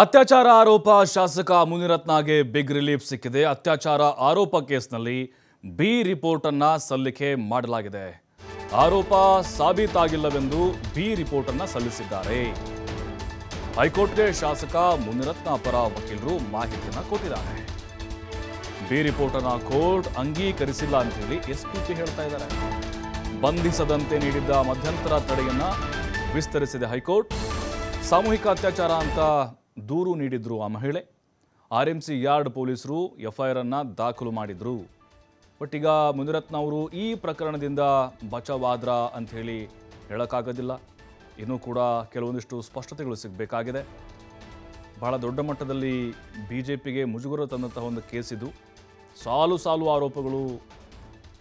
ಅತ್ಯಾಚಾರ ಆರೋಪ ಶಾಸಕ ಮುನಿರತ್ನಗೆ ಬಿಗ್ ರಿಲೀಫ್ ಸಿಕ್ಕಿದೆ. ಅತ್ಯಾಚಾರ ಆರೋಪ ಕೇಸ್ನಲ್ಲಿ ಬಿ ರಿಪೋರ್ಟ್ ಅನ್ನ ಸಲ್ಲಿಕೆ ಮಾಡಲಾಗಿದೆ. ಆರೋಪ ಸಾಬೀತಾಗಿಲ್ಲವೆಂದು ಬಿ ರಿಪೋರ್ಟ್ ಅನ್ನ ಸಲ್ಲಿಸಿದ್ದಾರೆ. ಹೈಕೋರ್ಟ್ಗೆ ಶಾಸಕ ಮುನಿರತ್ನ ಪರ ವಕೀಲರು ಮಾಹಿತಿಯನ್ನು ಕೊಟ್ಟಿದ್ದಾರೆ. ಬಿ ರಿಪೋರ್ಟ್ ಅನ್ನ ಕೋರ್ಟ್ ಅಂಗೀಕರಿಸಿಲ್ಲ ಅಂತ ಹೇಳಿ ಎಸ್ಪಿಪಿ ಹೇಳ್ತಾ ಇದ್ದಾರೆ. ಬಂಧಿಸದಂತೆ ನೀಡಿದ್ದ ಮಧ್ಯಂತರ ತಡೆಯನ್ನ ವಿಸ್ತರಿಸಿದೆ ಹೈಕೋರ್ಟ್. ಸಾಮೂಹಿಕ ಅತ್ಯಾಚಾರ ಅಂತ ದೂರು ನೀಡಿದ್ರು ಆ ಮಹಿಳೆ. ಆರ್ ಎಂ ಸಿ ಯಾರ್ಡ್ ಪೊಲೀಸರು ಎಫ್ಐಆರ್ ಅನ್ನ ದಾಖಲು ಮಾಡಿದ್ರು. ಬಟ್ ಈಗ ಮುನಿರತ್ನ ಅವರು ಈ ಪ್ರಕರಣದಿಂದ ಬಚಾವಾದ್ರ ಹೇಳಿ ಹೇಳೋಕ್ಕಾಗೋದಿಲ್ಲ. ಇನ್ನೂ ಕೂಡ ಕೆಲವೊಂದಿಷ್ಟು ಸ್ಪಷ್ಟತೆಗಳು ಸಿಗಬೇಕಾಗಿದೆ. ಬಹಳ ದೊಡ್ಡ ಮಟ್ಟದಲ್ಲಿ ಬಿ ಜೆ ಪಿಗೆ ಮುಜುಗರ ತಂದಂತಹ ಒಂದು ಕೇಸ್ ಇದು. ಸಾಲು ಸಾಲು ಆರೋಪಗಳು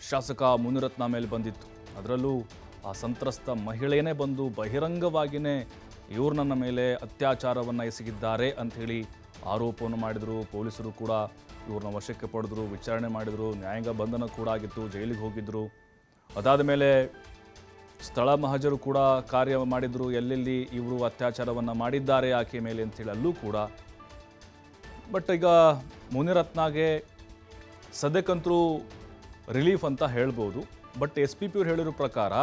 ಶಾಸಕ ಮುನಿರತ್ನ ಮೇಲೆ ಬಂದಿತ್ತು. ಅದರಲ್ಲೂ ಆ ಸಂತ್ರಸ್ತ ಮಹಿಳೆಯೇ ಬಂದು ಬಹಿರಂಗವಾಗಿಯೇ ಇವ್ರು ನನ್ನ ಮೇಲೆ ಅತ್ಯಾಚಾರವನ್ನು ಎಸಗಿದ್ದಾರೆ ಅಂಥೇಳಿ ಆರೋಪವನ್ನು ಮಾಡಿದರು. ಪೊಲೀಸರು ಕೂಡ ಇವ್ರನ್ನ ವಶಕ್ಕೆ ಪಡೆದ್ರು, ವಿಚಾರಣೆ ಮಾಡಿದರು, ನ್ಯಾಯಾಂಗ ಬಂಧನ ಕೂಡ ಆಗಿತ್ತು, ಜೈಲಿಗೆ ಹೋಗಿದ್ದರು ಅದಾದ ಮೇಲೆ ಸ್ಥಳ ಮಹಜರು ಕೂಡ ಕಾರ್ಯ ಮಾಡಿದರು. ಎಲ್ಲೆಲ್ಲಿ ಇವರು ಅತ್ಯಾಚಾರವನ್ನು ಮಾಡಿದ್ದಾರೆ ಆಕೆ ಮೇಲೆ ಅಂಥೇಳಿ ಅಲ್ಲೂ ಕೂಡ. ಬಟ್ ಈಗ ಮುನಿರತ್ನಾಗೆ ಸದ್ಯಕ್ಕಂತರೂ ರಿಲೀಫ್ ಅಂತ ಹೇಳ್ಬೋದು. ಬಟ್ ಎಸ್ ಪಿ ಪಿ ಅವ್ರು ಹೇಳಿರೋ ಪ್ರಕಾರ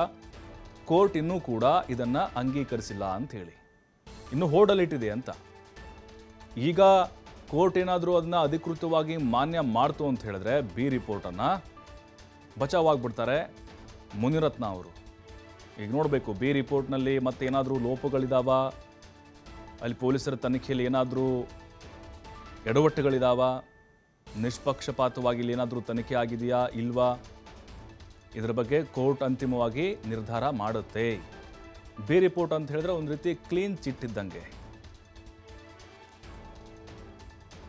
ಕೋರ್ಟ್ ಇನ್ನೂ ಕೂಡ ಇದನ್ನು ಅಂಗೀಕರಿಸಿಲ್ಲ ಅಂತ ಹೇಳಿ. ಇನ್ನು ಹೋಡಲಿಟ್ಟಿದೆ ಅಂತ. ಈಗ ಕೋರ್ಟ್ ಏನಾದರೂ ಅದನ್ನ ಅಧಿಕೃತವಾಗಿ ಮಾನ್ಯ ಮಾಡ್ತು ಅಂತ ಹೇಳಿದ್ರೆ ಬಿ ರಿಪೋರ್ಟನ್ನು ಬಚಾವಾಗ್ಬಿಡ್ತಾರೆ ಮುನಿರತ್ನ ಅವರು. ಈಗ ನೋಡಬೇಕು, ಬಿ ರಿಪೋರ್ಟ್ನಲ್ಲಿ ಮತ್ತೇನಾದರೂ ಲೋಪಗಳಿದಾವ? ಅಲ್ಲಿ ಪೊಲೀಸರ ತನಿಖೆಯಲ್ಲಿ ಏನಾದರೂ ಎಡವಟ್ಟುಗಳಿದಾವ? ನಿಷ್ಪಕ್ಷಪಾತವಾಗಿ ಇಲ್ಲಿ ಏನಾದರೂ ತನಿಖೆ ಆಗಿದೆಯಾ, ಇಲ್ವಾ? ಇದರ ಬಗ್ಗೆ ಕೋರ್ಟ್ ಅಂತಿಮವಾಗಿ ನಿರ್ಧಾರ ಮಾಡುತ್ತೆ. ಬಿ ರಿಪೋರ್ಟ್ ಅಂತ ಹೇಳಿದ್ರೆ ಒಂದು ರೀತಿ ಕ್ಲೀನ್ ಚಿಟ್ ಇದ್ದಂಗೆ.